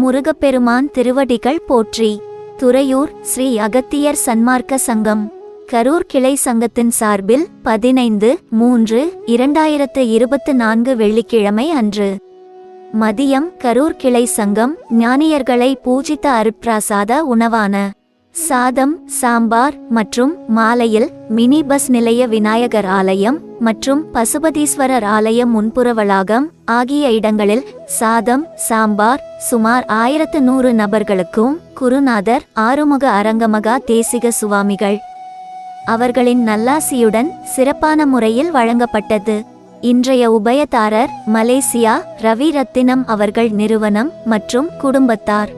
முருகப்பெருமான் திருவடிகள் போற்றி. துறையூர் ஸ்ரீ அகத்தியர் சன்மார்க்க சங்கம். கரூர் கிளை சங்கத்தின் சார்பில் பதினைந்து மூன்று இரண்டாயிரத்து இருபத்து நான்கு வெள்ளிக்கிழமை அன்று. மதியம் கரூர் கிளை சங்கம் ஞானியர்களை பூஜித்த அருட்பிராசாத உணவான சாதம் சாம்பார் மற்றும் மாலையில் மினி பஸ் நிலைய விநாயகர் ஆலயம் மற்றும் பசுபதீஸ்வரர் ஆலயம் முன்புற வளாகம் ஆகிய இடங்களில் சாதம் சாம்பார் சுமார் ஆயிரத்து நூறு நபர்களுக்கும் குருநாதர் ஆறுமுக அரங்கமகா தேசிக சுவாமிகள். அவர்களின் நல்லாசியுடன் சிறப்பான முறையில் வழங்கப்பட்டது. இன்றைய உபயதாரர் மலேசியா ரவி ரத்தினம் அவர்கள் நிறுவனம் மற்றும் குடும்பத்தார்.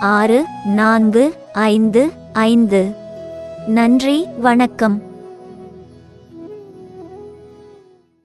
ஆறு நான்கு ஐந்து ஐந்து. நன்றி வணக்கம்.